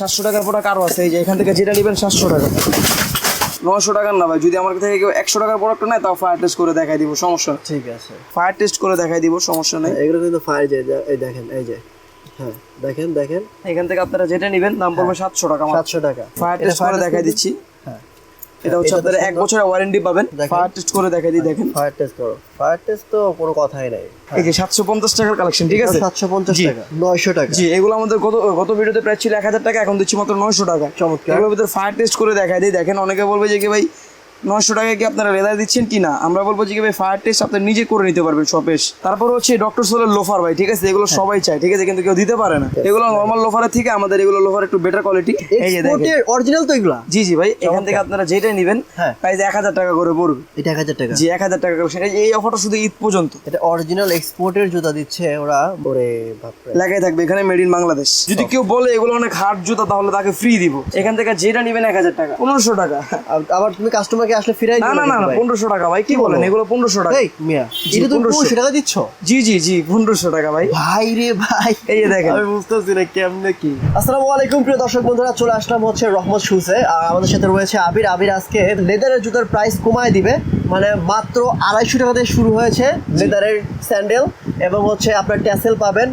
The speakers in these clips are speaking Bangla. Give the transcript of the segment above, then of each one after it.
সাতশো টাকার প্রোডাক্ট কারও আছে এই যে এখান থেকে যেটা নেবেন সাতশো টাকা। নশো টাকার না ভাই যদি আমার থেকে কেউ একশো টাকার প্রোডাক্ট নেয় তাও ফায়ার টেস্ট করে দেখাই দিব সমস্যা নেই। ঠিক আছে। ফায়ার টেস্ট করে দেখাই দিব সমস্যা নেই। এগুলো কিন্তু ফায়ার যে এই দেখেন এই যে হ্যাঁ দেখেন দেখেন। এখান থেকে আপনারা যেটা নেবেন দাম পড়বে সাতশো টাকা। সাতশো টাকা। ফায়ার টেস্ট করে দেখাই দিচ্ছি। হ্যাঁ এটা হচ্ছে আপনারা এক। বছরের ওয়ারেন্টি পাবেন। ফায়ার টেস্ট করে দেখাই দিই দেখেন। ফায়ার টেস্ট করো। ফায়ার টেস্ট তো কোনো কথাই নাই। এই যে সাতশো পঞ্চাশ টাকার কালেকশন ঠিক আছে? সাতশো পঞ্চাশ জি। টাকা নয়শো টাকা। জি এগুলো আমাদের গত গত ভিডিওতে প্রায় ছিল এক হাজার টাকা এখন দিচ্ছি মাত্র নয়শো টাকা। চমৎকার। এগুলোর ভিতরে ফায়ার টেস্ট করে দেখাই দিই দেখেন অনেকে বলবে যে কি ভাই নয়শো টাকায় কি আপনারা লেদার দিচ্ছেন কি না? আমরা বলব যে ভাই ফায়ার টেস্ট আপনি নিজে করে নিতে পারবেন শপেশ তারপর হচ্ছে ডক্টর সোলের লোফার ভাই ঠিক আছে? এগুলো সবাই চায় ঠিক আছে? কিন্তু কেউ দিতে পারে না। এগুলো নর্মাল লোফারের থেকে আমাদের এগুলো লোফার একটু বেটার কোয়ালিটি এই যে দেখেন। অরিজিনাল তো এগুলা? জি জি ভাই এখান থেকে আপনারা যেটাই নেবেন হ্যাঁ। প্রাইস এক হাজার টাকা করে পড়বে। এটা এক হাজার টাকা। জি এক হাজার টাকা করে। এই- এই অফারটা শুধু ঈদ পর্যন্ত। এটা অরিজিনাল এক্সপোর্টের জুতা দিচ্ছে ওরা ওরে বাপরে। লেখাই থাকবে এখানে মেড ইন বাংলাদেশ। যদি কেউ বলে এগুলো অনেক হার্ড জুতা তাহলে তাকে ফ্রি দিব। এখান থেকে যেটা নেবেন এক হাজার টাকা। পনেরোশো টাকা। আবার তুমি কাস্টমারকে আসলে ফিরাই না না না? পনেরোশো টাকা ভাই কি বলেন? এগুলো পনেরোশো টাকা। এই মিয়া এটা তুমি 1500 পনেরোশো টাকা দিচ্ছ? জি জি জি পনেরোশো টাকা ভাই। ভাই রে ভাই। এই যে দেখেন। আমি বুঝতেছি না কেমনে কি। আসসালামু আলাইকুম প্রিয় দর্শক বন্ধুরা চলে আসলাম হচ্ছে রহমত আর আমাদের সাথে রয়েছে আবির। আবির আজকে লেদারের জুতার প্রাইস কমায় দিবে। মানে মাত্র আড়াইশো টাকা দিয়ে শুরু হয়েছে লেদারের স্যান্ডেল এবং হচ্ছে আপনার ট্যাসেল পাবেন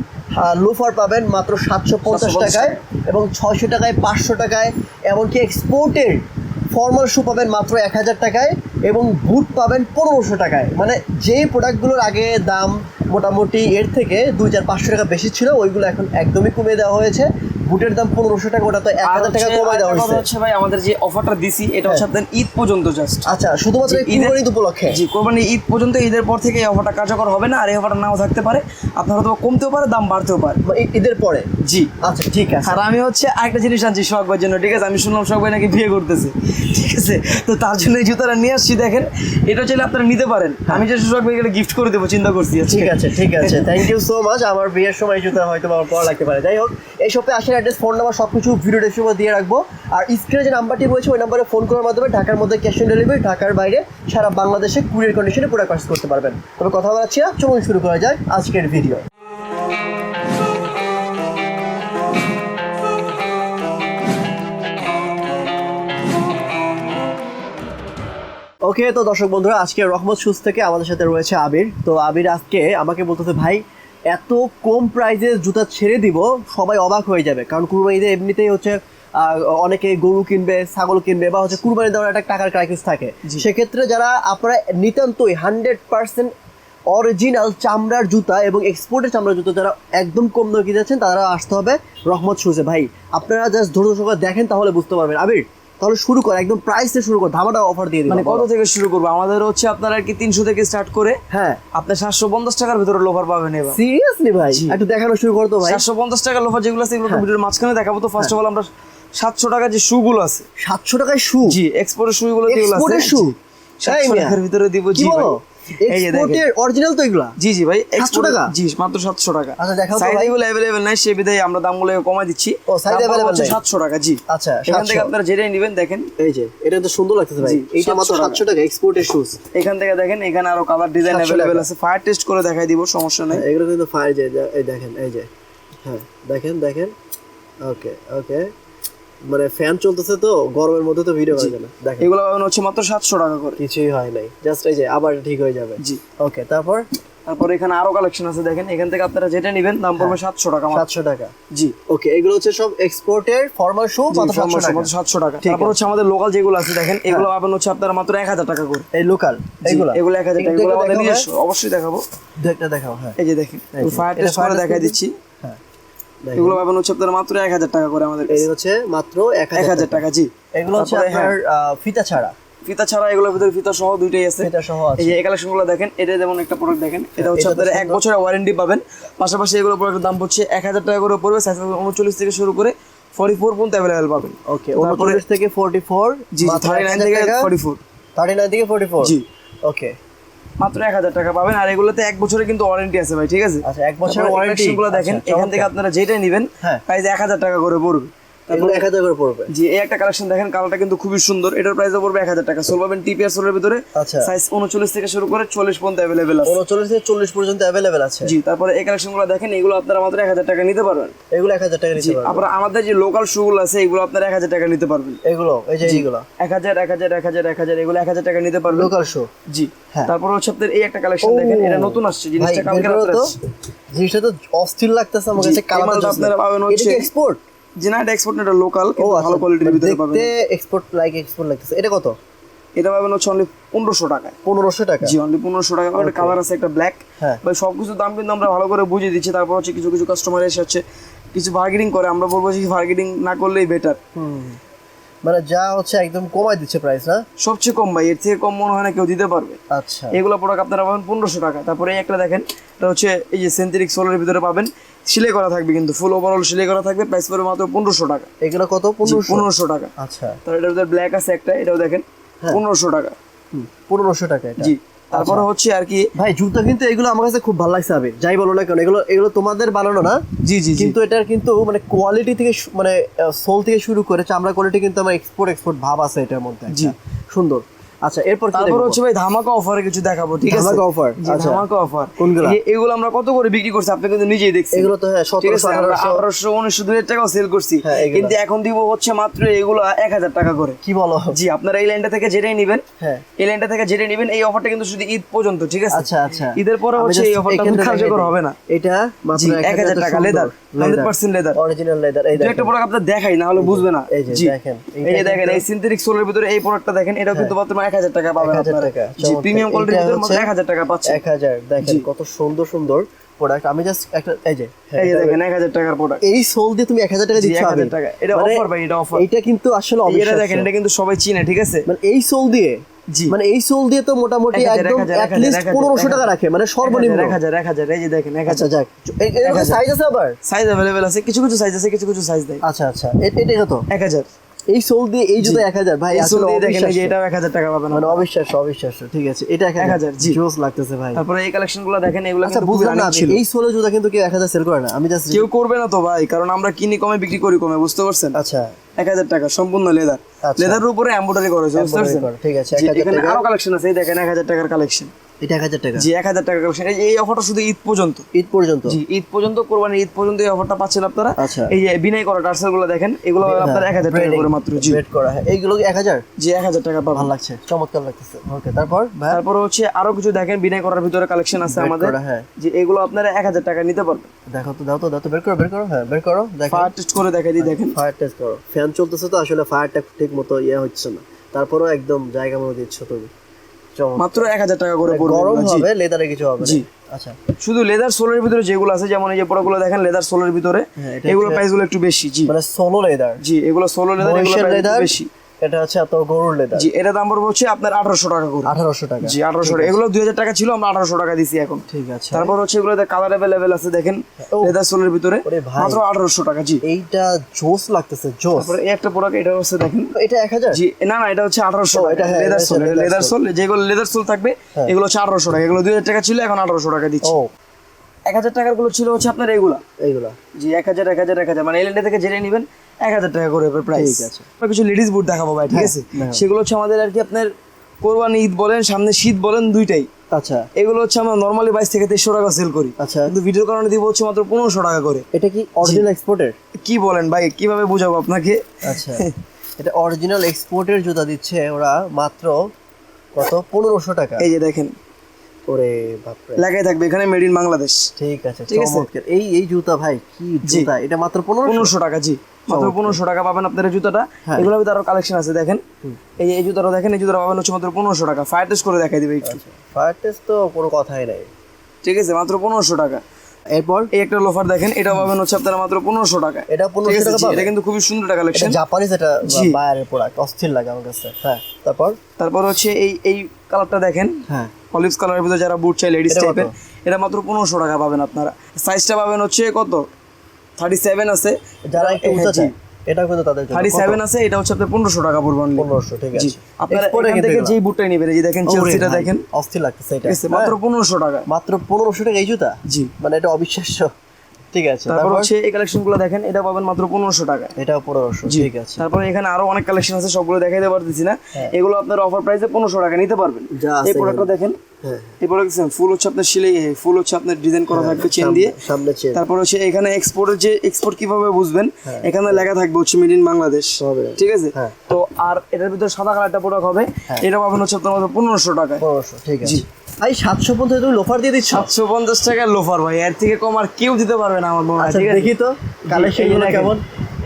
লুফার পাবেন মাত্র সাতশো পঞ্চাশ টাকায় এবং ছয়শো টাকায় পাঁচশো টাকায়। এমনকি এক্সপোর্টের ফর্মাল শ্যু পাবেন মাত্র এক হাজার টাকায় এবং বুট পাবেন পনেরোশো টাকায়। মানে যে প্রোডাক্টগুলোর আগে দাম মোটামুটি এর থেকে দুই চার পাঁচশো টাকা বেশি ছিল, ওইগুলো এখন একদমই কমিয়ে দেওয়া হয়েছে। বুটের দাম পনেরোশো টাকা ওটা তো এক হাজার টাকা কমায় দেওয়া হয়েছে। হচ্ছে ভাই আমাদের যে অফারটা দিছি এটা হচ্ছে আপনার ঈদ পর্যন্ত জাস্ট আচ্ছা শুধুমাত্র কুরবানি ঈদ উপলক্ষে? জি কোরবানি ঈদ পর্যন্ত ঈদের পর থেকে এই অফারটা কার্যকর হবে না আর এই অফারটা নাও থাকতে পারে। আপনার হয়তো কমতেও পারে দাম বাড়তেও পারে। ঈদের পরে? জি। আচ্ছা ঠিক আছে। আর আমি হচ্ছে আরেকটা জিনিস আনছি শখ ভাইয়ের জন্য ঠিক আছে? আমি শুনলাম শখ ভাই নাকি বিয়ে করতেছে। ঠিক আছে? তো তার জন্য এই জুতাটা নিয়ে আসছি দেখেন। এটা চাইলে আপনারা নিতে পারেন। আমি যে শখ ভাইকে গিফট করে দেবো চিন্তা করছি ঠিক আছে ঠিক আছে। থ্যাংক ইউ সো মাচ আমার বিয়ের সময় জুতা হয়তো আমার পড়া লাগতে পারে। যাই হোক এই শপে আসার অ্যাড্রেস ফোন নাম্বার সব কিছু ভিডিও ডেসক্রিপশনে দিয়ে রাখব। আর স্ক্রিনে যে নাম্বারটি রয়েছে, ওই নাম্বারে ফোন করার মাধ্যমে ঢাকার মধ্যে ক্যাশ অন ডেলিভারি ঢাকার বাইরে সারা বাংলাদেশে কুরিয়ার কন্ডিশনে প্রোডাক্ট পার্স করতে পারবেন। তবে কথা বলাচ্ছি না, চলুন শুরু করা যাক আজকের ভিডিও ওকে তো দর্শক বন্ধুরা, আজকে রহমত শুজ থেকে আমাদের সাথে রয়েছে আবির। তো আবির, আজকে আমাকে বলতেছে, ভাই এত কম প্রাইজে জুতা ছেড়ে দিব সবাই অবাক হয়ে যাবে। কারণ কুরবানিতে এমনিতেই হচ্ছে অনেকে গরু কিনবে ছাগল কিনবে বা হচ্ছে কুরবানি দেওয়ার একটা টাকার ক্রাইসিস থাকে। সেক্ষেত্রে যারা আপনারা নিতান্তই হান্ড্রেড পার্সেন্ট অরিজিনাল চামড়ার জুতা এবং এক্সপোর্টের চামড়ার জুতা যারা একদম কম দামে কিনেছেন তারা আসতে হবে রহমত শুজে ভাই আপনারা জাস্ট ধৈর্য সহকারে দেখেন তাহলে বুঝতে পারবেন। আবির? তাহলে শুরু কর একদম প্রাইস থেকে শুরু কর ধামাটা অফার দিয়ে দিই মানে কত থেকে শুরু করব? আমাদের হচ্ছে আপনার আর কি তিনশো থেকে স্টার্ট করে হ্যাঁ। আপনি সাতশো পঞ্চাশ টাকার ভিতরে লোফার পাবেন এবার। সিরিয়াসলি ভাই? একটু দেখানো শুরু করতো ভাই। সাতশো পঞ্চাশ টাকার লোফার যেগুলো আছে এগুলো হ্যাঁ। ভিডিওর মাঝখানে দেখাবো তো। ফার্স্ট অফ অল আমরা সাতশো টাকার যে শু গুলো আছে। সাতশো টাকায় শু জি এক্সপোর্টের শু গুলো যেগুলো আছে। এক্সপোর্টের শু ভিতরে দিব জি জি ভাই বলো এই যে দেখেন। এক্সপোর্টের অরিজিনাল তো এগুলা? জি জি ভাই 700 টাকা? জি মাত্র সাতশো টাকা। আচ্ছা, দেখাও সাইজ এগুলো অ্যাভেলেবেল নাই সে বিধায় আমরা দামগুলো কমাই দিচ্ছি। ও, size available নাই? সাতশো টাকা জি। আচ্ছা এখান থেকে আপনারা যেটাই নেবেন দেখেন। এই যে এটা তো সুন্দর লাগতেছে ভাই। এইটা মাত্র 700 টাকা। এক্সপোর্টের শুজ এখান থেকে দেখেন এখানে আরও কালার ডিজাইন 700 অ্যাভেলেবেল আছে। ফায়ার টেস্ট করে দেখাই দিব সমস্যা নেই। এগুলো কিন্তু ফায়ার যে এই দেখেন এই যে। হ্যাঁ দেখেন দেখেন। ওকে ওকে মানে ফ্যান চলতেছে তো গরমের মধ্যে তো ভিডিও করা না। দেখেন। এগুলো হচ্ছে মাত্র সাতশো টাকা করে। কিছুই হয় নাই। জাস্ট এই যে আবার ঠিক হয়ে যাবে। জি। ওকে তারপর? তারপর এখানে আরও কালেকশন আছে দেখেন। এখান থেকে আপনারা যেটা নেবেন দাম পড়বে সাতশো টাকা মাত্র। সাতশো টাকা। জি। ওকে এগুলো হচ্ছে সব এক্সপোর্টের ফর্মাল শু মাত্র সাতশো টাকা। হ্যাঁ। সাতশো টাকা। ঠিক তারপর হচ্ছে আমাদের লোকাল যেগুলো আছে দেখেন এগুলো পাবেন হচ্ছে আপনারা মাত্র এক হাজার টাকা করে। এই লোকাল এগুলো? এগুলো এক হাজার টাকা। এগুলো আমাদের নিজস্ব অবশ্যই দেখাবো। ভাই। দেখাও হ্যাঁ। এই যে দেখেন ফায়ার টেস্ট করে দেখাই দিচ্ছি। হ্যাঁ। এগুলো পাবেন হচ্ছে আপনারা মাত্র এক হাজার টাকা করে আমাদের এই হচ্ছে মাত্র এক হাজার টাকা। জি। এগুলো হচ্ছে আপনার ফিতা ছাড়া। ফিতা ছাড়া এগুলোর ভিতরে ফিতা সহ দুইটাই আছে। ফিতা সহ আছে এই যে এই কালেকশনগুলো দেখেন এটা যেমন একটা প্রোডাক্ট দেখেন এটা হচ্ছে আপনারা এক বছরের ওয়ারেন্টি পাবেন। পাশাপাশি এগুলো প্রোডাক্টের দাম হচ্ছে এক হাজার টাকা করে পড়বে সাইজ উনচল্লিশ থেকে শুরু করে ফর্টি ফোর পর্যন্ত অ্যাভেলেবেল পাবেন। ওকে উনচল্লিশ থেকে ফোর্টি ফোর জি থার্টি নাইন থেকে ফর্টি ফোর থার্টি নাইন থেকে ফোর্টি ফোর জি। ওকে মাত্র এক হাজার টাকা পাবেন। আর এগুলোতে এক বছরে কিন্তু ওয়ারেন্টি আছে ভাই ঠিক আছে? আচ্ছা এক বছরের ওয়ারেন্টি গুলো দেখেন এখান থেকে আপনারা যেটাই নেবেন হ্যাঁ। প্রাইস এক হাজার টাকা করে পড়বে। এক হাজার করে পড়বে। জি এই একটা কালেকশন দেখেন কালারটা কিন্তু খুবই সুন্দর। এটার প্রাইস পড়বে এক হাজার টাকা। সোল পাবেন টিপিআর সোলের ভিতরে। আচ্ছা। সাইজ উনচল্লিশ থেকে শুরু করে চল্লিশ পর্যন্ত অ্যাভেলেবেল আছে। উনচল্লিশ থেকে চল্লিশ পর্যন্ত অ্যাভেলেবেল আছে। জি তারপরে এই কালেকশনগুলো দেখেন এগুলো আপনারা মাত্র এক হাজার টাকা নিতে পারবেন। এগুলো এক হাজার টাকা নিতে পারবে আপনার আমাদের যে লোকাল শুগুলো আছে এগুলো আপনারা এক হাজার টাকা নিতে পারবেন। এগুলো এই যে এইগুলো। এক হাজার এক হাজার এক হাজার এক হাজার এগুলো এক হাজার টাকা নিতে পারবেন। লোকাল শো জি হ্যাঁ। তারপর হচ্ছে আপনার এই একটা কালেকশন দেখেন এটা নতুন আসছে জিনিসটা কালকে। জিনিসটা তো অস্থির লাগতেছে আমার কাছে কালারটা আপনারা পাবেন হচ্ছে- এক্সপোর্ট না এক্সপোর্ট এটা লোকাল ভালো আচ্ছা। কোয়ালিটির ভিতরে পাবেন। দেখতে এক্সপোর্ট লাইক এক্সপোর্ট লাগতেছে। এটা কত? এটা পাবেন হচ্ছে অনলি পনেরোশো টাকায়। পনেরোশো টাকা? জি অনলি পনেরোশো টাকা। একটা কালার আছে একটা ব্ল্যাক হ্যাঁ। ভাই সবকিছু দাম কিন্তু আমরা ভালো করে বুঝিয়ে দিচ্ছি। তারপর হচ্ছে কিছু কিছু কাস্টমার এসে হচ্ছে কিছু বার্গেনিং করে। আমরা বলব যে বার্গেনিং না করলেই বেটার মানে যা হচ্ছে একদম কমাই দিচ্ছে প্রাইস না? সবচেয়ে কম ভাই এর থেকে কম মনে হয় না কেউ দিতে পারবে। আচ্ছা। এগুলো প্রোডাক্ট আপনারা পাবেন পনেরোশো টাকা। তারপরে এই একটা দেখেন এটা হচ্ছে এই যে সেন্থেটিক সোলের ভিতরে পাবেন। সেলাই করা থাকবে কিন্তু ফুল ওভারঅল সেলাই করা থাকবে প্রাইস পড়বে মাত্র পনেরোশো টাকা। এগুলো কত? পনেরোশো? টাকা। আচ্ছা। এটার ভিতরে ব্ল্যাক আছে একটা এটাও দেখেন হ্যাঁ। পনেরোশো টাকা। পনেরোশো টাকা এটা। জি তারপরে হচ্ছে আর কি ভাই জুতো কিন্তু এগুলো আমার কাছে খুব ভালো লাগছে আবে যাই বলো না কেন এগুলো এগুলো তোমাদের বানানো না? জি জি জি। কিন্তু এটার কিন্তু মানে কোয়ালিটি থেকে মানে সোল থেকে শুরু করে চামড়া কোয়ালিটি কিন্তু আমার এক্সপোর্ট এক্সপোর্ট ভাব আছে এটার মধ্যে জি। সুন্দর। আচ্ছা এরপর তারপর হচ্ছে ভাই ধামাকা অফারে কিছু দেখাবো ঠিক আছে? ধামাকা offer, জি, আচ্ছা। ধামাকা অফার কোনগুলা? এগুলো আমরা কত করে বিক্রি করছি? আপনি কিন্তু নিজেই দেখছেন। এগুলো তো হ্যাঁ ঠিক সতেরোশো আছে আমরা আঠারোশো। আঠারোশো উনিশশো দুই টাকাও সেল করছি। হ্যাঁ, কিন্তু এখন দিব হচ্ছে মাত্র এগুলো এক হাজার টাকা করে। কি বলো? জি আপনারা এই লাইনটা থেকে যেটাই নেবেন হ্যাঁ। এই লাইনটা থেকে যেটা নেবেন এই অফারটা কিন্তু শুধু ঈদ পর্যন্ত ঠিক আছে? আচ্ছা আচ্ছা। ঈদের পরে হচ্ছে এই অফারটা কার্যকর হবে না। এটা মাত্র জি এক হাজার টাকা leather hundred percent leather original leather এই একটা প্রোডাক্ট আপনার দেখাই না হলে বুঝবে না। এই যে দেখেন, এই যে দেখেন এই সিনথেটিক সোলের ভিতরে এই প্রোডাক্টটা দেখেন এটাও কিন্তু মাত্র এক হাজার টাকা পাবেন আপনারা। জি প্রিমিয়াম কোয়ালিটির ভিতরে মাত্র হচ্ছে এক হাজার টাকা পাচ্ছেন এক হাজার। দেখেন কত সুন্দর সুন্দর প্রোডাক্ট আমি জাস্ট একটা এই যে হ্যাঁ, এই যে দেখেন এক হাজার টাকার প্রোডাক্ট এই সোল দিয়ে তুমি এক হাজার টাকা দিচ্ছ এক হাজার আবির? টাকা। এটা মানে অফার ভাই এটা অফার এইটা কিন্তু আসলে এটা দেখেন এটা কিন্তু সবাই চিনে ঠিক আছে? মানে এই সোল দিয়ে জি। মানে এই সোল দিয়ে তো মোটামুটি একদম অ্যাটলিস্ট পনেরোশো টাকা রাখে মানে সর্বনিম্ন। এক হাজার এক হাজার এই যে দেখেন এক আচ্ছা হাজার। যাক। সাইজ আছে আবার? সাইজ অ্যাভেলেবেল আছে কিছু কিছু সাইজ আছে কিছু কিছু সাইজ দেয় আচ্ছা আচ্ছা। এটা কত এক হাজার। এই সোল দিয়ে এই জুতো এক হাজার। ভাই আসলে দেখেন যে এক হাজার টাকা পাবেন মানে অবিশ্বাস্য অবিশ্বাস্য। ঠিক আছে এটা এক হাজার। জি। জোস লাগতেছে ভাই। তারপরে এই কালেকশনগুলো দেখেন এগুলো আচ্ছা বুঝলাম না এই সোলের জুতা কিন্তু কেউ এক হাজার সেল করে না। আমি জাস্ট কেউ করবে না তো ভাই কারণ আমরা কিনি কমে বিক্রি করি কমে বুঝতে পারছেন? আচ্ছা। এক হাজার টাকা সম্পূর্ণ লেদার আচ্ছা। লেদারের উপরে এমব্রয়ডারি করা হয়েছে বুঝতে পারছেন? ঠিক আছে এখানে আরও কালেকশন আছে এই দেখেন এক হাজার টাকার কালেকশন এটা এক হাজার টাকা। জি এক হাজার টাকার কালেকশন এই অফারটা শুধু ঈদ পর্যন্ত। ঈদ পর্যন্ত? জি ঈদ পর্যন্ত ঈদ পর্যন্ত এই অফারটা পাচ্ছেন আপনারা। আচ্ছা। এই যে বিনাই করা টার্সেলগুলো দেখেন এগুলো আপনার এক হাজার টাকা করে মাত্র জি। রেট করা হ্যাঁ। এইগুলো কি এক হাজার? জি এক হাজার টাকা পাবেন। ভালো লাগছে চমৎকার লাগতেছে। ওকে তারপর তারপরে হচ্ছে আরও কিছু দেখেন বিনাই করার ভিতরে কালেকশন আছে আমাদের। হ্যাঁ। যে এগুলো আপনারা এক হাজার টাকা নিতে পারবেন। দেখো তো দাও তো দাও তো বের করো বের করো হ্যাঁ বের করো দেখো ফায়ার টেস্ট করে দেখাই দিই দেখেন। ফায়ার টেস্ট করো। ফ্যান চলতেছে তো আসলে ফায়ারটা ঠিক মতো ইয়ে হচ্ছে না। তারপরেও একদম জায়গা মতো দিচ্ছ তুমি। মাত্র এক হাজার টাকা করে পড়বে গরম হবে লেদারে কিছু হবে জি। আচ্ছা। শুধু লেদার সোলের ভিতরে যেগুলো আছে যেমন এই যে পড়াগুলো দেখেন লেদার সোলের ভিতরে হ্যাঁ, এগুলো প্রাইসগুলো একটু বেশি জি। মানে সোলো লেদার জি এগুলো সোলো লেদার এগুলো লেদার বেশি। এটা হচ্ছে এত গরুর লেদার। জি এটা দাম পড়বে হচ্ছে আপনার আঠারোশো টাকা করে। আঠারোশো টাকা। জি আঠারোশো টাকা। এগুলো দুই হাজার টাকা ছিল আমরা আঠারোশো টাকা দিছি এখন। ঠিক আছে। তারপর হচ্ছে এগুলো কালার অ্যাভেলেবেল আছে দেখেন লেদার সোলের ভিতরে। মাত্র আঠারোশো টাকা জি। এইটা জোস লাগতেছে জোস। তারপরে এই একটা প্রোডাক্ট এটা হচ্ছে দেখেন। এটা এক হাজার? জি না না এটা হচ্ছে আঠারোশো ও, টাকা। এটা লেদার সোল লেদার সোল যেগুলো লেদার সোল থাকবে হ্যাঁ। এগুলো হচ্ছে আঠারোশো টাকা। এগুলো দুই হাজার টাকা ছিল এখন আঠারোশো টাকা দিচ্ছি। ও। এক হাজার টাকারগুলো ছিল হচ্ছে আপনার এগুলা। এইগুলা। জি এক হাজার এক হাজার এক হাজার। মানে এলএনডি থেকে জেনে নেবেন এক হাজার টাকা করে প্রাইস ঠিক আছে। কিছু লেডিস বুট দেখাবো ভাই ঠিক আছে? হ্যাঁ। সেগুলো হচ্ছে আমাদের আর কি আপনার কোরবানি ঈদ বলেন সামনে শীত বলেন দুইটাই। আচ্ছা। এগুলো হচ্ছে আমরা নর্মালি বাইশ থেকে তেইশশো টাকা সেল করি। আচ্ছা। কিন্তু ভিডিওর কারণে দিব হচ্ছে মাত্র পনেরোশো টাকা করে। এটা কি অরিজিনাল এক্সপোর্টের কি বলেন ভাই কীভাবে বুঝাবো আপনাকে? আচ্ছা। এটা অরিজিনাল এক্সপোর্টের জুতা দিচ্ছে ওরা মাত্র কত? পনেরোশো টাকা। এই যে দেখেন ওরে বাপরে। লাগাই থাকবে এখানে মেড ইন বাংলাদেশ। ঠিক আছে ঠিক আছে। এই এই জুতা ভাই কি জুতা? এটা মাত্র পনেরোশো? পনেরোশো টাকা জি। মাত্র পনেরোশো টাকা পাবেন আপনার এই জুতাটা। হ্যাঁ। এগুলোর ভিতরে আরও কালেকশন আছে দেখেন। এই এই জুতাটা দেখেন এই জুতাটা পাবেন হচ্ছে মাত্র পনেরোশো টাকা। ফায়ার টেস্ট করে দেখাই দিবে একটু। ফায়ার টেস্ট তো কোনো কথাই নাই। ঠিক আছে মাত্র পনেরোশো টাকা। এরপর? এই একটা লোফার দেখেন এটা পাবেন হচ্ছে আপনারা মাত্র পনেরোশো টাকা। এটা ঠিক 1500 আছে টাকা এটা কিন্তু খুবই সুন্দর একটা কালেকশন জাপানিজ এটা জি। বায়ারের প্রোডাক্ট অস্থির লাগে আমার কাছে। হ্যাঁ তারপর? তারপর হচ্ছে এই এই কালারটা দেখেন। হ্যাঁ। অলিভস কালারের ভিতরে যারা বুট চাই লেডিস? টাইপের এটা মাত্র পনেরোশো টাকা পাবেন আপনারা। সাইজটা পাবেন হচ্ছে কত? থার্টি সেভেন আছে। যারা একটু হ্যাঁ, উঁচা এটা কত কিন্তু তাদের জন্য। থার্টি সেভেন আছে এটা হচ্ছে আপনার পনেরোশো টাকা পড়বে only। পনেরোশো ঠিক আছে। আপনারা এখান থেকে। যেই বুটটাই নেবেন এই যে দেখেন চেলসিটা দেখেন। অস্থির লাগতেছে এটা। মাত্র হ্যাঁ, পনেরোশো টাকা। মাত্র পনেরোশো টাকা এই জুতা? জি। মানে এটা অবিশ্বাস্য। ঠিক আছে। তারপর হচ্ছে এই কালেকশনগুলো দেখেন এটা পাবেন মাত্র পনেরোশো টাকা। এটাও পনেরোশো ঠিক আছে। তারপরে এখানে আরও অনেক কালেকশন আছে সবগুলো দেখাইতে পারতেছি না। হ্যাঁ। এগুলো আপনার অফার প্রাইসে পনেরোশো টাকা নিতে পারবেন। এই প্রোডাক্টটা দেখেন। হ্যাঁ। এই প্রোডাক্ট ফুল হচ্ছে আপনার সিলে ফুল হচ্ছে আপনার ডিজাইন করা থাকবে চেন দিয়ে। তারপর হচ্ছে এখানে এক্সপোর্টের যে এক্সপোর্ট কীভাবে বুঝবেন হ্যাঁ। এখানে লেখা থাকবে হচ্ছে মেড ইন বাংলাদেশ। ঠিক আছে? হ্যাঁ। তো আর এটার ভিতরে সাদা কালারটা প্রোডাক্ট হবে এটা পাবেন হচ্ছে আপনার মাত্র পনেরোশো টাকায়। পনেরোশো ঠিক আছে। ভাই সাতশো পঞ্চাশ তুমি লোফার দিয়ে দিচ্ছ? সাতশো পঞ্চাশ টাকার লোফার ভাই এর থেকে কম আর কেউ দিতে পারবে না আমার মনে হয় আচ্ছা ঠিক আছে? দেখি তো কালেকশন। কেমন?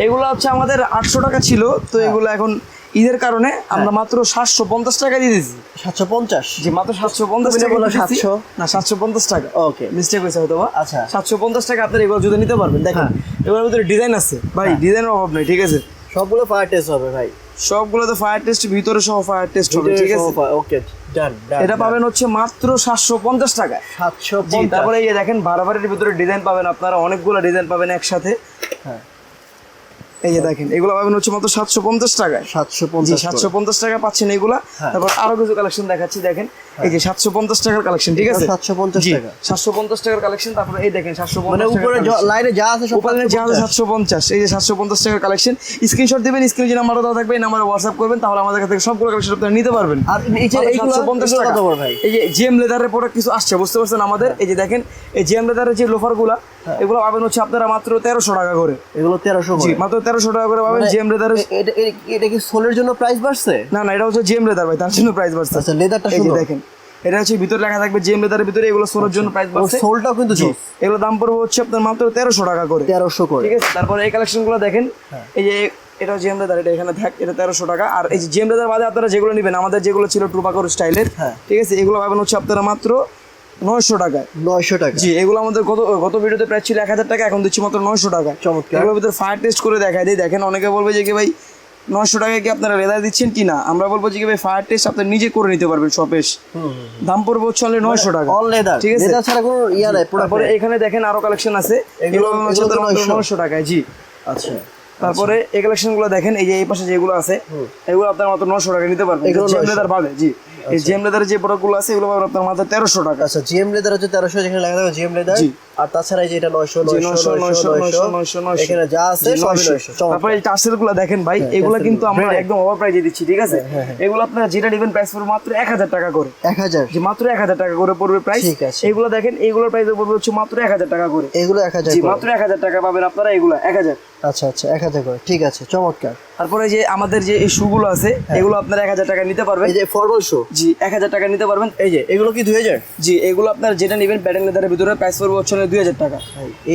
এগুলো হচ্ছে আমাদের আটশো টাকা ছিল তো এগুলো এখন ঈদের কারণে আমরা মাত্র সাতশো পঞ্চাশ টাকা দিয়ে দিয়েছি। সাতশো পঞ্চাশ? যে মাত্র সাতশো পঞ্চাশ টাকা। 700 না সাতশো পঞ্চাশ টাকা। ওকে। মিস্টেক হয়েছে হয়তো আচ্ছা। সাতশো পঞ্চাশ টাকা আপনার এগুলো যদি নিতে পারবেন দেখেন হ্যাঁ। এগুলোর ভিতরে ডিজাইন আছে। ভাই ডিজাইনের অভাব নেই ঠিক আছে? সবগুলো ফায়ার টেস্ট হবে ভাই। সবগুলোতে ফায়ার টেস্ট ভিতরে সহ ফায়ার টেস্ট হবে ঠিক আছে? ওকে এটা পাবেন হচ্ছে মাত্র সাতশো পঞ্চাশ টাকা সাতশো তারপরে এই দেখেন বারবারের ভিতরে ডিজাইন পাবেন আপনারা অনেকগুলো ডিজাইন পাবেন একসাথে। হ্যাঁ। এই যে দেখেন এগুলো পাবেন হচ্ছে মাত্র সাতশো পঞ্চাশ টাকায়। সাতশো পঞ্চাশ সাতশো পঞ্চাশ টাকা পাচ্ছেন এগুলা। হ্যাঁ। তারপর আরও কিছু কালেকশন দেখাচ্ছি দেখেন। এই যে সাতশো পঞ্চাশ টাকার কালেকশন ঠিক আছে? সাতশো পঞ্চাশ টাকা। সাতশো পঞ্চাশ টাকার কালেকশন তারপরে এই দেখেন সাতশো মানে উপরে লাইনে যা আছে উপরে যে আছে সাতশো পঞ্চাশ। এই যে সাতশো পঞ্চাশ টাকার কালেকশন স্ক্রিনশট দিবেন স্ক্রিনে যে নাম্বারটা দেওয়া থাকবে এই নাম্বারে হোয়াটসঅ্যাপ করবেন তাহলে আমাদের কাছ থেকে সবগুলো কালেকশন আপনারা নিতে পারবেন। আর নিচে 750 এগুলো টাকা। এই যে জিএম লেদারের প্রোডাক্ট কিছু আসছে বুঝতে পারছেন আমাদের? এই যে দেখেন এই জিএম লেদারের যে লোফারগুলা হ্যাঁ। এগুলো পাবেন হচ্ছে আপনারা মাত্র তেরোশো টাকা করে। এগুলো তেরোশো জি মাত্র তেরোশো টাকা করে পাবেন মানে জিএম লেদারের এ- এটা কি সোলের জন্য প্রাইস বাড়ছে? না না এটা হচ্ছে জিএম লেদার ভাই তার জন্য প্রাইস বাড়ছে। আচ্ছা লেদারটা এই যে দেখেন এটা হচ্ছে ভিতরে লেখা থাকবে জিএম লেদারের ভিতরে এগুলো সোলোর জন্য প্রাইস বাড়ছে। সোলটাও কিন্তু জি এগুলো দাম পড়বে হচ্ছে আপনার মাত্র তেরোশো টাকা করে। তেরোশো করে। ঠিক আছে তারপরে এই কালেকশনগুলো দেখেন হ্যাঁ। এই যে এটা জিএম লেদার এটা এখানে থাক এটা তেরোশো টাকা। আর এই যে জিএম লেদার বাদে আপনারা যেগুলো নেবেন আমাদের যেগুলো ছিল টুপাকর স্টাইলের হ্যাঁ। ঠিক আছে এগুলো পাবেন হচ্ছে আপনারা মাত্র নয়শো টাকায়। নয়শো টাকা। জি এগুলো আমাদের গত গত ভিডিওতে প্রাইস ছিল এক হাজার টাকা এখন দিচ্ছি মাত্র নয়শো টাকা। চমৎকার। এগুলোর ভিতরে ফায়ার টেস্ট করে দেখায় দিই। দেখেন অনেকে বলবে যে কি ভাই নয়শো টাকায় কি আপনারা লেদার দিচ্ছেন কি না? আমরা বলব যে ভাই ফায়ার টেস্ট আপনি নিজে করে নিতে পারবেন এসে। দাম পড়বে হচ্ছে অনলি নয়শো টাকা। অল লেদার ঠিক আছে? ছাড়া কোনো ইয়া নাই তারপরে এখানে দেখেন আরও কালেকশন আছে। এগুলো- এগুলো হচ্ছে এগুলো আপনার 900 নয়শো। টাকায় জি। আচ্ছা। তারপরে এই কালেকশনগুলো দেখেন এই যে এই পাশে যেগুলো আছে এগুলো আপনার মাত্র নশো টাকা নিতে পারবেন। এগুলো জেম 900 লেদার বাদে জি। এই জেম লেদারের যে প্রোডাক্টগুলো আছে এগুলো পাবেন আপনার মাত্র তেরোশো টাকা। আচ্ছা জিএম লেদার হচ্ছে তেরোশো যেখানে লেখা থাকবে জিএম লেদার আর তাছাড়া এই যে এটা নয়শো নয়শো নয়শো নয়শো নয়শো, নয়শো। এখানে যা আছে জি, 900 নয়শো। তারপরে এই টার্সেলগুলো দেখেন ভাই এগুলো কিন্তু আমরা একদম ওভার প্রাইজে দিচ্ছি ঠিক আছে? এগুলো আপনারা যেটা নেবেন প্রাইস পড়বে মাত্র এক হাজার টাকা করে। এক হাজার। যে মাত্র এক হাজার টাকা করে পড়বে প্রাইস ঠিক আছে। এগুলো দেখেন এগুলোর প্রাইস পড়বে হচ্ছে মাত্র এক হাজার টাকা করে। এগুলো এক হাজার জি মাত্র এক হাজার টাকা পাবেন আপনারা এগুলো এক হাজার। আচ্ছা আচ্ছা এক হাজার করে। ঠিক আছে চমৎকার। তারপরে যে আমাদের যে এই শুগুলো আছে এগুলো আপনারা এক হাজার টাকা নিতে পারবেন। এই যে ফরমাল শো জি এক হাজার টাকা নিতে পারবেন। এই যে এগুলো কি দুই হাজার? জি এগুলো আপনার যেটা নেবেন প্যাটার্ন লেদারের ভিতরে প্রাইস পড়বে হচ্ছে দুই হাজার টাকা।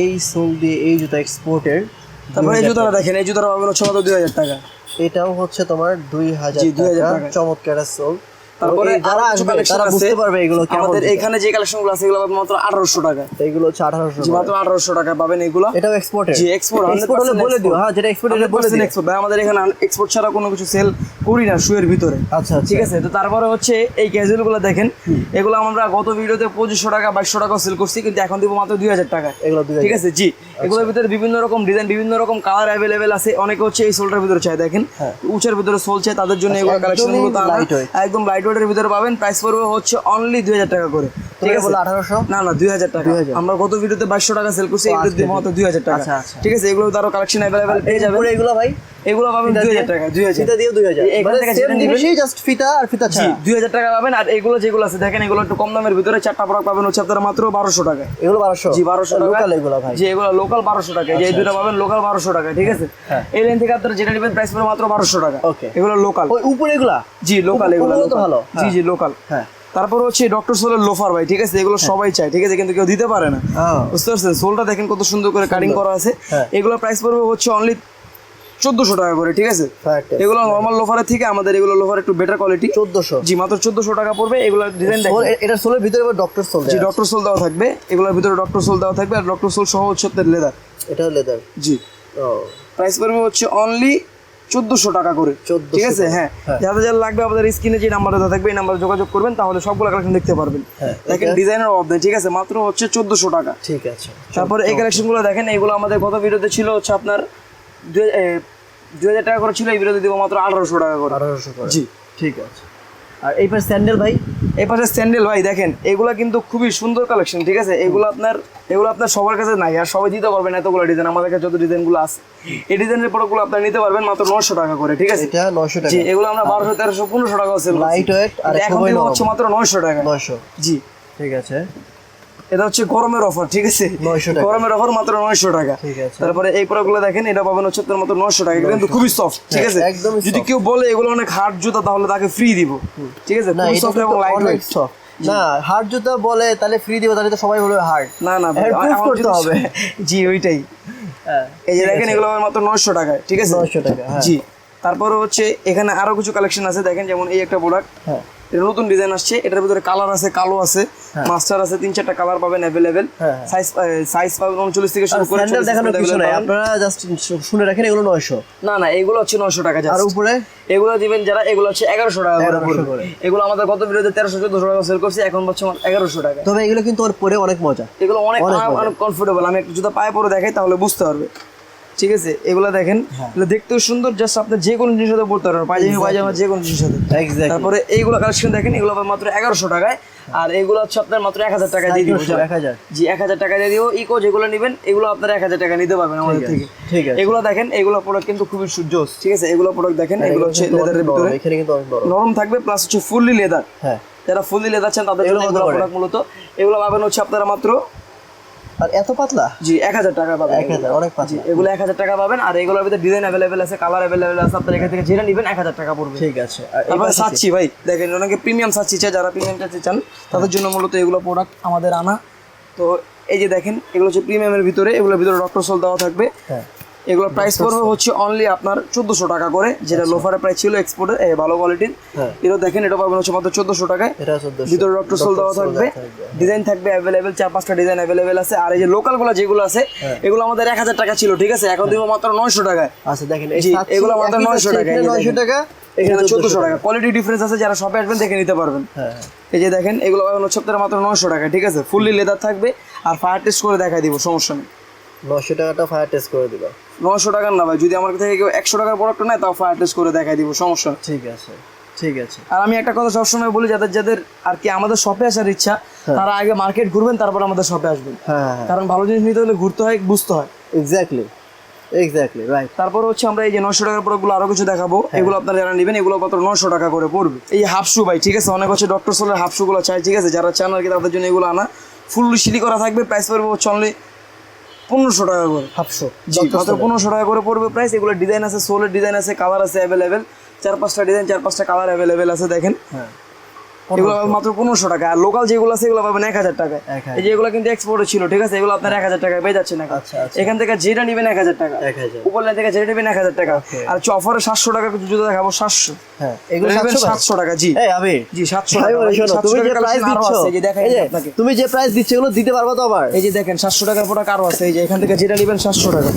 এই সোল দিয়ে এই জুতা এক্সপোর্টের তারপরে এই জুতাটা দেখেন এই জুতাটা পাবেন হচ্ছে মাত্র দুই হাজার টাকা। এটাও হচ্ছে তোমার দুই হাজার 2000 টাকা। টাকা। চমৎকার সোল। তারপরে যারা আসবে তারা বুঝতে পারবে এগুলো আমাদের এখানে যে আছে এগুলো মাত্র আঠারোশো টাকা। এগুলো হচ্ছে আঠারোশো জি মাত্র আঠারোশো টাকা পাবেন এগুলো। এটাও জি এক্সপোর্ট এক্সপোর্ট হলে বলে দিও। হ্যাঁ যেটা এক্সপোর্ট এটা বলে এক্সপোর্ট আমাদের এখানে এক্সপোর্ট ছাড়া কোনো কিছু সেল করি না শুয়ের ভিতরে। আচ্ছা ঠিক আছে? তো তারপরে হচ্ছে এই ক্যাজুয়ালগুলো দেখেন। এগুলো আমরা গত ভিডিওতে পঁচিশশো টাকা বাইশশো টাকা সেল করছি কিন্তু এখন দিব মাত্র দুই হাজার টাকা। এগুলো ঠিক আছে? জি। এগুলোর ভিতরে বিভিন্ন রকম ডিজাইন বিভিন্ন রকম কালার অ্যাভেলেবেল আছে। অনেকে হচ্ছে এই সোলটার ভিতরে চাই দেখেন। উচের উঁচের ভিতরে সোল চাই তাদের জন্য এগুলো একদমই কালেকশনগুলো তা না। lightweight। একদম লাইট ওয়েটের ভিতরে পাবেন। প্রাইস পড়বে হচ্ছে অনলি দুই হাজার টাকা করে। ঠিক আছে? আঠারোশো? না না দুই হাজার টাকা। আমরা গত ভিডিওতে বাইশশো টাকা সেল করছি এগুলো মাত্র দুই হাজার টাকা। আচ্ছা, আচ্ছা। ঠিক আছে? এগুলো তারও কালেকশন অ্যাভেলেবেল পেয়ে যাবে এগুলো ভাই? এগুলো পাবেন দুই হাজার টাকা দুই হাজার। ফিতা দিয়ে দুই হাজার। মানে জিনিসই জাস্ট ফিতা আর ফিতা ছাড়া। দুই হাজার টাকা পাবেন আর এগুলো যেগুলো আছে দেখেন এগুলো একটু কম দামের ভিতরে চারটা প্রোডাক্ট পাবেন হচ্ছে আপনারা মাত্র বারোশো টাকা। এগুলো বারোশো? জি বারোশো লোকাল এগুলো ভাই। জি এগুলো লোকাল বারোশো টাকা। যে দুটো পাবেন লোকাল বারোশো টাকা ঠিক আছে? হ্যাঁ। এই লাইন থেকে আপনারা যেটা নেবেন প্রাইস পড়বে মাত্র বারোশো টাকা. এগুলো লোকাল ওই উপরে এগুলা? জি লোকাল এগুলো তো ভালো, জি হ্যাঁ। জি লোকাল হ্যাঁ। তারপর হচ্ছে ডক্টর সোলের লোফার ভাই ঠিক আছে? এগুলো সবাই চায় ঠিক আছে? কিন্তু কেউ দিতে পারে না। হ্যাঁ। বুঝতে পারছেন? সোলটা দেখেন কত সুন্দর করে কাটিং করা আছে। হ্যাঁ। এগুলো প্রাইস পড়বে হচ্ছে অনলি চোদ্দশো টাকা করে ঠিক আছে। এগুলো নর্মাল লোফারের থেকে আমাদের এগুলো লোফার একটু বেটার কোয়ালিটি চোদ্দশো। জি মাত্র চোদ্দশো টাকা পড়বে এগুলো ডিজাইন এটার সোলের ভিতরে ডক্টর সোল জি ডক্টর সোল দেওয়া থাকবে এগুলোর ভিতরে ডক্টর সোল দেওয়া থাকবে আর ডক্টর সোল সহ হচ্ছে আপনার লেদার এটাও লেদার জি। প্রাইস পড়বে হচ্ছে অনলি চোদ্দশো টাকা করে 1400 ঠিক আছে? হ্যাঁ। যাতে যাদের যারা লাগবে আমাদের স্ক্রিনে যে নাম্বারটা দেওয়া থাকবে এই নাম্বারে যোগাযোগ করবেন তাহলে সবগুলো কালেকশন দেখতে পারবেন। হ্যাঁ, দেখেন ডিজাইনের অভাব নেই ঠিক আছে? মাত্র হচ্ছে চোদ্দশো টাকা। ঠিক আছে। তারপরে এই কালেকশনগুলো দেখেন এগুলো আমাদের গত ভিডিওতে ছিল হচ্ছে আপনার দুই হাজার টাকা করে ছিল এই ভিডিওতে দিব মাত্র আঠারোশো টাকা করে। আঠারোশো জি ঠিক আছে। আর এই পাশে স্যান্ডেল ভাই? এই পাশে স্যান্ডেল ভাই দেখেন এগুলা কিন্তু খুবই সুন্দর কালেকশন ঠিক আছে? এগুলো আপনার এগুলো আপনার সবার কাছে নাই আর সবাই দিতে পারবেন এতগুলো ডিজাইন আমাদের কাছে যত ডিজাইনগুলো আছে। এই ডিজাইনের প্রোডাক্টগুলো আপনারা নিতে পারবেন মাত্র নশো টাকা করে ঠিক আছে? এটা নশো টাকা। জি এগুলো আমরা বারোশো তেরোশো পনেরোশো টাকা সেল লাইট ওয়েট আর এখন হচ্ছে মাত্র নয়শো টাকা। নশো জি। ঠিক আছে। এটা হচ্ছে গরমের অফার ঠিক আছে? গরমের অফার মাত্র নয়শো টাকা। তারপরে এই প্রোডাক্টগুলো দেখেন এটা পাবেন হচ্ছে আপনার মাত্র নয়শো টাকা। কিন্তু খুবই সফট ঠিক আছে? হ্যাঁ, যদি কেউ বলে এগুলো অনেক হার্ড জুতা তাহলে তাকে ফ্রি দিব। ঠিক আছে? সফট এবং লাইট ওয়েট। না হার্ড জুতা বলে তাহলে ফ্রি দিব তাহলে তো সবাই বলবে হার্ড না না আমার করতে হবে। জি ওইটাই। হ্যাঁ এই যে দেখেন এগুলো পাবেন মাত্র নয়শো টাকায় ঠিক আছে? 900 টাকা, হ্যাঁ। জি। তারপরে হচ্ছে এখানে আরও কিছু কালেকশন আছে দেখেন যেমন এই একটা প্রোডাক্ট হ্যাঁ। এটা নতুন ডিজাইন আসছে এটার ভিতরে কালার আছে কালো আছে মাস্টার আছে তিন চারটা কালার পাবেন অ্যাভেলেবেল হ্যাঁ, হ্যাঁ। সাইজ সাইজ পাবেন উনচল্লিশ থেকে শুরু করে স্যান্ডেল 40 দেখানোর কিছু নাই আপনারা জাস্ট শুনে রাখেন এগুলো নয়শো। না না এগুলো হচ্ছে নশো টাকা আর উপরে? এগুলো দিবেন যারা এগুলো হচ্ছে এগারোশো টাকা করে 1100 পড়বে। এগুলো আমাদের গত ভিডিওতে তেরোশো চোদ্দশো টাকা সেল করছে এখন হচ্ছে এগারোশো টাকা। তবে এগুলো কিন্তু ওর পরে অনেক মজা। এগুলো অনেক। অনেক কমফোর্টেবল আমি একটু জুতা পায়ে পরে দেখাই তাহলে বুঝতে পারবে। ঠিক আছে? এগুলো দেখেন। হ্যাঁ। এগুলো দেখতেও সুন্দর জাস্ট আপনি যে কোনো জিনিস সাথে পড়তে পারবেন পায়জামি পায়জামা যে কোনো জিনিস সাথে। তারপরে এইগুলো কালেকশন দেখেন এগুলো মাত্র এগারোশো টাকায়। আর এগুলো হচ্ছে আপনার মাত্র এক হাজার টাকা দিয়ে দিব এক হাজার। জি এক হাজার টাকা দিয়ে দিব। ইকো যেগুলো নেবেন এগুলো আপনার এক হাজার টাকা নিতে পারবেন আমাদের থেকে। ঠিক আছে। এগুলো দেখেন এগুলো প্রোডাক্ট কিন্তু খুবই জোস ঠিক আছে এগুলো প্রোডাক্ট দেখেন এগুলো হচ্ছে লেদারের ভিতরে। নরম থাকবে প্লাস হচ্ছে ফুললি লেদার হ্যাঁ। যারা ফুললি লেদার চান তাদের জন্য? প্রোডাক্ট মূলত। এগুলো পাবেন হচ্ছে আপনারা মাত্র আর এত পাতলা? জি এক হাজার টাকা পাবেন এক হাজার অনেক পাতলা। এগুলো এক হাজার টাকা পাবেন আর এগুলোর ভিতরে ডিজাইন অ্যাভেলেবেল আছে কালার অ্যাভেলেবেল আছে আপনার এখান থেকে যেটা নেবেন এক হাজার টাকা পড়বে। ঠিক আছে। কি? সাচ্ছি ভাই দেখেন অনেকে প্রিমিয়াম সাচ্ছি চাই যারা প্রিমিয়াম চাচ্ছি চান তাদের জন্য মূলত এগুলো প্রোডাক্ট আমাদের আনা। তো এই যে দেখেন এগুলো হচ্ছে প্রিমিয়ামের ভিতরে এগুলোর ভিতরে ডক্টর সোল দেওয়া থাকবে। হ্যাঁ। এগুলোর প্রাইস পড়বে হচ্ছে অনলি আপনার চোদ্দশো টাকা করে যেটা লোফারের প্রাইস ছিল এক্সপোর্টের ভালো কোয়ালিটির আচ্ছা। হ্যাঁ। এটা দেখেন এটা পাবেন হচ্ছে মাত্র চোদ্দশো টাকায়। ভিতরে ডক্টর সোল দেওয়া থাকবে। ডিজাইন থাকবে অ্যাভেলেবেল চার পাঁচটা ডিজাইন অ্যাভেলেবেল আছে। আর এই যে লোকালগুলো যেগুলো আছে হ্যাঁ। এগুলো আমাদের এক হাজার টাকা ছিল ঠিক আছে? এখন দিব মাত্র নয়শো টাকায়। আচ্ছা দেখেন এগুলো মাত্র 900 হচ্ছে, টাকা, এখানে এই যে 900 দেখেন। টাকা এখানে এখানে চোদ্দশো টাকা। কোয়ালিটি ডিফারেন্স আছে যারা শপে আসবেন দেখে নিতে পারবেন। হ্যাঁ। এই যে দেখেন এগুলো হচ্ছে আপনারা মাত্র নয়শো টাকা ঠিক আছে? ফুললি লেদার থাকবে আর ফায়ার টেস্ট করে দেখাই দিব সমস্যা নেই। টাকাটা ফায়ার টেস্ট করে দিবা। নশো টাকার না ভাই যদি আমার থেকে কেউ একশো টাকার প্রোডাক্ট নেয় তাও ফায়ার টেস্ট করে দেখাই দিব সমস্যা ঠিক আছে ঠিক আছে। আর আমি একটা কথা সবসময় বলি যাদের যাদের আর কি আমাদের শপে আসার ইচ্ছা তারা আগে মার্কেট ঘুরবেন তারপর আমাদের শপে আসবেন। হ্যাঁ হ্যাঁ। কারণ ভালো জিনিস নিতে হলে ঘুরতে হয় বুঝতে হয়। এক্স্যাক্টলি এক্স্যাক্টলি রাইট তারপর হচ্ছে আমরা এই যে নশো টাকার প্রোডাক্টগুলো আরও কিছু দেখাবো এগুলো আপনারা যারা নেবেন এগুলো মাত্র নশো টাকা করে পড়বে। এই হাফ শু ভাই ঠিক আছে? অনেক হচ্ছে ডক্টর সোলের হাফগুলো চাই ঠিক আছে? যারা চান আর কি তাদের জন্য এগুলো আনা। ফুল সিলি করা থাকবে প্রাইস পড়বে হচ্ছে অনলি পনেরোশো টাকা করে। হাফশো মাত্র পনেরোশো টাকা করে পড়বে প্রাইস এগুলো ডিজাইন আছে সোলের ডিজাইন আছে কালার আছে অ্যাভেলেবেল চার পাঁচটা ডিজাইন চার পাঁচটা কালার অ্যাভেলেবেল আছে দেখেন। হ্যাঁ। এগুলো মাত্র পনেরোশো টাকা। আর লোকাল যেগুলো আছে এগুলো পাবেন এক হাজার 1000 এই যে এগুলো কিন্তু এক্সপোর্টে ছিল ঠিক আছে? এগুলো আপনার এক হাজার টাকায় পেয়ে যাচ্ছেন এখন। আচ্ছা আচ্ছা। এখান থেকে যেটা নেবেন এক হাজার টাকা। উপর লাইন থেকে যেটা নেবেন এক হাজার টাকা। আর অফারে সাতশো টাকা কিছু জুতো দেখাবো সাতশো। হ্যাঁ সাতশো টাকা। জি। জি সাতশো টাকা। বলে ভাই, শোনো 700 তুমি যে প্রাইস দিচ্ছ এই যে দেখাই আপনাকে। তুমি যে প্রাইস দিচ্ছ এগুলো দিতে পারবা তো আবার? এই যে দেখেন সাতশো টাকার প্রোডাক্ট আরও আছে এই যে এখান থেকে যেটা নেবেন সাতশো টাকা।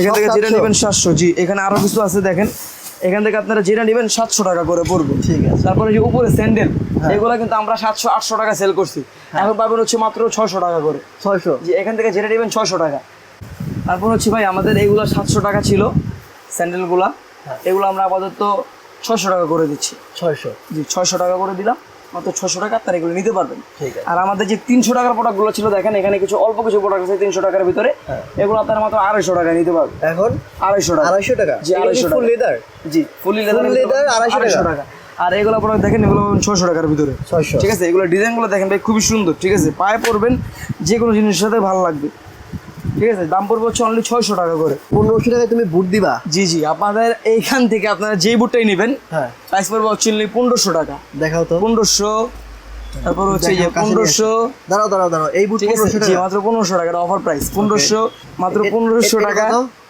এখান থেকে যেটা 700? নেবেন সাতশো জি। এখানে আরও কিছু আছে দেখেন। এখান থেকে আপনারা যেটা নেবেন সাতশো টাকা করে পড়বে। ঠিক আছে। তারপরে যে উপরে স্যান্ডেল এগুলো কিন্তু আমরা সাতশো আটশো টাকা সেল করছি। এখন পাবেন হচ্ছে মাত্র ছয়শো টাকা করে। ছয়শো। যে এখান থেকে যেটা নেবেন ছয়শো টাকা। তারপর হচ্ছে ভাই আমাদের এইগুলো সাতশো টাকা ছিল স্যান্ডেলগুলা। এগুলো আমরা আপাতত ছয়শো টাকা করে দিচ্ছি। ছয়শো। জি ছয়শো টাকা করে দিলাম। মাত্র ছশো টাকা আপনারা এগুলো নিতে পারবেন। আর আমাদের যে তিনশো টাকার প্রোডাক্টগুলো ছিল দেখেন এখানে কিছু অল্প কিছু প্রোডাক্ট আছে তিনশো টাকার ভিতরে। হ্যাঁ। এগুলো আপনারা মাত্র আড়াইশো টাকা নিতে পারবেন। এখন? আড়াইশো টাকা। আড়াইশো টাকা? জি, 250 ফুল টাকা। লেদার জি ফুলি লেদার লেদার 250 টাকা? আর এগুলো প্রোডাক্ট দেখেন এগুলো ছশো টাকার ভিতরে। ছয়শো। ঠিক আছে এগুলো ডিজাইনগুলো দেখেন ভাই খুবই সুন্দর ঠিক আছে? পায়ে পরবেন যে কোনো জিনিসের সাথে ভালো লাগবে। ঠিক আছে দাম পড়বে হচ্ছে অনলি ছয়শো টাকা করে। পনেরোশো টাকায় তুমি বুট দিবা? জি জি আপনাদের এইখান থেকে আপনারা যেই বুটটাই নেবেন হ্যাঁ। প্রাইস পড়বে হচ্ছে only পনেরোশো টাকা। দেখাও তো। পনেরোশো তারপর হচ্ছে যে পনেরোশো দাঁড়াও দাঁড়াও দাঁড়াও এই বুট পনেরোশো টাকা। মাত্র পনেরোশো টাকা অফার প্রাইস পনেরোশো মাত্র পনেরোশো টাকা।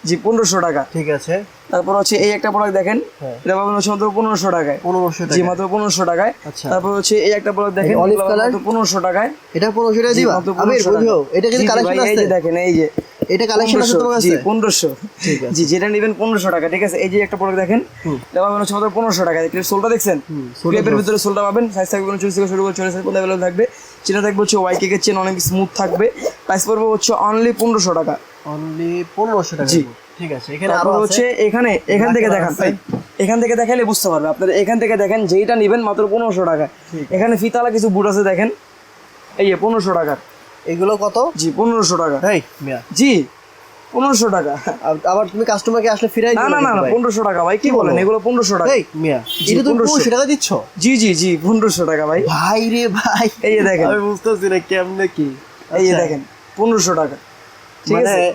জি পনেরোশো টাকা। ঠিক আছে। তারপর হচ্ছে এই একটা প্রোডাক্ট দেখেন হ্যাঁ। এটা পাবেন হচ্ছে মাত্র পনেরোশো টাকায়। পনেরোশো জি মাত্র পনেরোশো টাকায়। আচ্ছা। তারপর হচ্ছে এই একটা প্রোডাক্ট দেখেন color? মাত্র পনেরোশো টাকায়। এটা পনেরোশো টাকা দিবা? মাত্র আবির 1500 টাকা। এটা কিন্তু কালেকশন আছে। দেখেন এই যে। এটা কালেকশন আছে তোমার কাছে? পনেরোশো। ঠিক আছে। জি যেটা নেবেন পনেরোশো টাকা ঠিক আছে? এই যে একটা প্রোডাক্ট দেখেন এটা পাবেন হচ্ছে মাত্র পনেরোশো টাকা। দেখলেন সোলটা দেখছেন? ক্রেপের ভিতরে সোলটা পাবেন। সাইজ থাকবে চল্লিশ থেকে শুরু করে চল্লিশ পর্যন্ত অ্যাভেলেবল থাকবে। চেনা থাকবে হচ্ছে ওয়াই কেকের চেন অনেক স্মুথ থাকবে। প্রাইস পড়বে হচ্ছে অনলি পনেরোশো টাকা। অনলি পনেরোশো টাকা জি। ঠিক আছে এখানে আরও হচ্ছে এখানে এখান থেকে দেখান। এখান থেকে দেখাইলে বুঝতে পারবে। আপনারা এখান থেকে দেখেন যেইটা নেবেন মাত্র পনেরোশো টাকা। এখানে ফিতালা কিছু বুট আছে দেখেন। এই পনেরোশো টাকার। এগুলো কত? জি পনেরোশো টাকা। মিয়া। জি পনেরোশো টাকা। আবার তুমি কাস্টমারকে আসলে ফিরাই না না না? পনেরোশো টাকা ভাই কি বলেন এগুলো পনেরোশো টাকা। এই মিয়া এটা তুমি পনেরোশো। টাকা দিচ্ছ? জি জি জি পনেরোশো টাকা ভাই। ভাই রে ভাই। এই যে দেখেন। আমি বুঝতেছি না কেমনে কি। এই যে আচ্ছা, দেখেন পনেরোশো টাকা। ঠিক মানে আছে?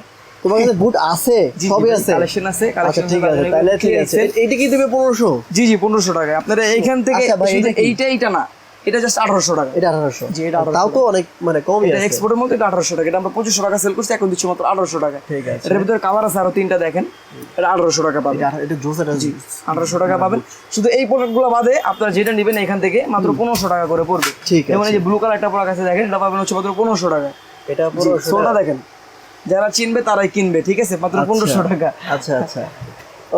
তোমার কাছে বুট আছে? সবই আছে? কালেকশন আছে আচ্ছা ঠিক আছে তাহলে ঠিক আছে। এইটা কি দেবে পনেরোশো? জি জি পনেরোশো টাকা। আপনারা এইখান থেকে আচ্ছা এইটা এইটা না এটা জাস্ট আঠারোশো টাকা। এটা আঠারোশো। জি, এটা তাও তো অনেক মানে কমই এটা এক্সপোর্টের মধ্যে এটা আঠারোশো টাকা। এটা আমরা পঁচিশশো টাকা সেল করছি এখন দিচ্ছি মাত্র আঠারোশো টাকা ঠিক আছে। এটার ভিতরে কাভার আছে আরও তিনটা দেখেন। এটা আঠারোশো টাকা পাবেন। এটা জোস এটা আঠারোশো টাকা পাবেন। শুধু এই প্রোডাক্টগুলো বাদে আপনারা যেটা নেবেন এখান থেকে মাত্র পনেরোশো টাকা করে পড়বে। ঠিক যেমন এই যে ব্লু কালার একটা প্রোডাক্ট আছে দেখেন এটা পাবেন হচ্ছে মাত্র পনেরোশো টাকা। এটা সোলটা দেখেন। যারা চিনবে তারাই কিনবে ঠিক আছে? মাত্র পনেরোশো টাকা। আচ্ছা আচ্ছা।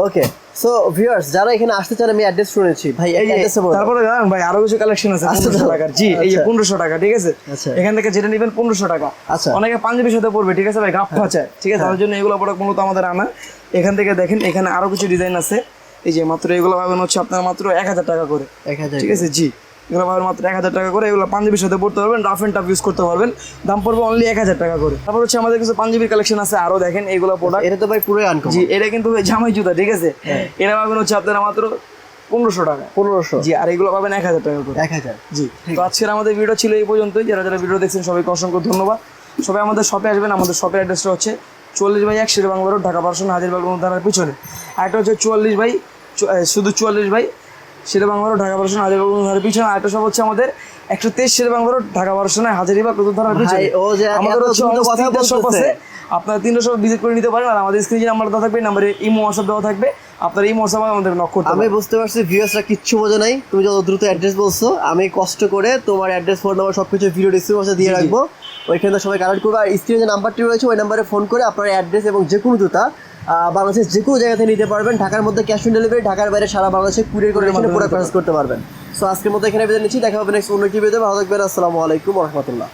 ওকে। সো ভিউয়ার্স যারা এখানে আসতে চান আমি অ্যাড্রেস শুনেছি ভাই এই অ্যাড্রেসে বলুন তারপরে জানেন ভাই আরও কিছু কালেকশন আছে আচ্ছা, জি এই যে আচ্ছা। টাকা ঠিক আছে? আচ্ছা। এখান থেকে যেটা নেবেন পনেরোশো টাকা। আচ্ছা। অনেকে পাঞ্জাবির সাথে পড়বে ঠিক আছে ভাই? গাপ ফাঁচায় ঠিক আছে? তার জন্য এগুলো প্রোডাক্ট মূলত আমাদের আনা। এখান থেকে দেখেন এখানে আরও কিছু ডিজাইন আছে। এই যে মাত্র এগুলো পাবেন হচ্ছে আপনার মাত্র এক হাজার টাকা করে। এক হাজার ঠিক আছে? জি। এগুলো পাবেন মাত্র এক হাজার টাকা করে এগুলো পাঞ্জাবির সাথে পড়তে পারবেন রাফ এন্ড টাফ ইউজ করতে পারবেন। দাম পড়বে অনলি এক হাজার টাকা করে। তারপর হচ্ছে আমাদের কিছু পাঞ্জাবির কালেকশন আছে আরও দেখেন এগুলো প্রোডাক্ট এটা তো ভাই পুরোই আনকম জি এটা কিন্তু জামাই জুতা ঠিক আছে? হ্যাঁ। এটা পাবেন হচ্ছে আপনারা মাত্র পনেরোশো টাকা। পনেরোশো। জি আর এগুলো পাবেন এক হাজার টাকা করে। এক হাজার। জি তো আজকের আমাদের ভিডিও ছিল এই পর্যন্তই। যারা যারা ভিডিও দেখছেন সবাইকে অসংখ্য ধন্যবাদ। সবাই আমাদের শপে আসবেন। আমাদের শপের অ্যাড্রেসটা হচ্ছে চল্লিশ বাই এক শেরে বাংলা রোড ঢাকা পার্সন হাজিরবাগ ধারার পিছনে। আরেকটা হচ্ছে চুয়াল্লিশ বাই শুধু চুয়াল্লিশ বাই বাংলা ঢাকা হাজিরবাগ ধারার পিছনে। আরেকটা সব হচ্ছে আমাদের একশো তেইশ শেরে বাংলা রোড ঢাকা পার্সনে হাজারিবাগ ধারার পিছনে। ভাই, ও যে আমাদের হচ্ছে shop আছে। আপনারা তিনটা সব ভিজিট করে নিতে পারেন আর আমাদের স্ক্রিনে যে নাম্বার দেওয়া থাকবে নাম্বারে ইমো হোয়াটসঅ্যাপ দেওয়া থাকবে। আপনার ইমো হোয়াটসঅ্যাপ আমাদের নক করতে আমি বুঝতে পারছি ভিউয়ার্সরা কিচ্ছু বোঝে নাই। তুমি যত দ্রুত অ্যাড্রেস বলছো আমি কষ্ট করে তোমার অ্যাড্রেস ফোন নাম্বার সব কিছু ভিডিও ডিসক্রিপশনে দিয়ে রাখব। ওইখানে সবাই কালেক্ট করবে। আর স্ক্রিনে যে নাম্বারটি রয়েছে ওই নাম্বারে ফোন করে আপনার অ্যাড্রেস এবং যে কোনো জুতা বাংলাদেশের যে কোনো জায়গা থেকে নিতে পারবেন। ঢাকার মধ্যে ক্যাশ অন ডেলিভারি ঢাকার বাইরে সারা বাংলাদেশে কুরিয়ার করে মানে পুরো খরচ করতে পারবেন। সো আজকের মতো এখানে বেঁধে নিচ্ছি। দেখা হবে নেক্সট অন্য একটি ভিডিওতে ভালো থাকবেন। আসসালামু আলাইকুম রহমতুল্লাহ।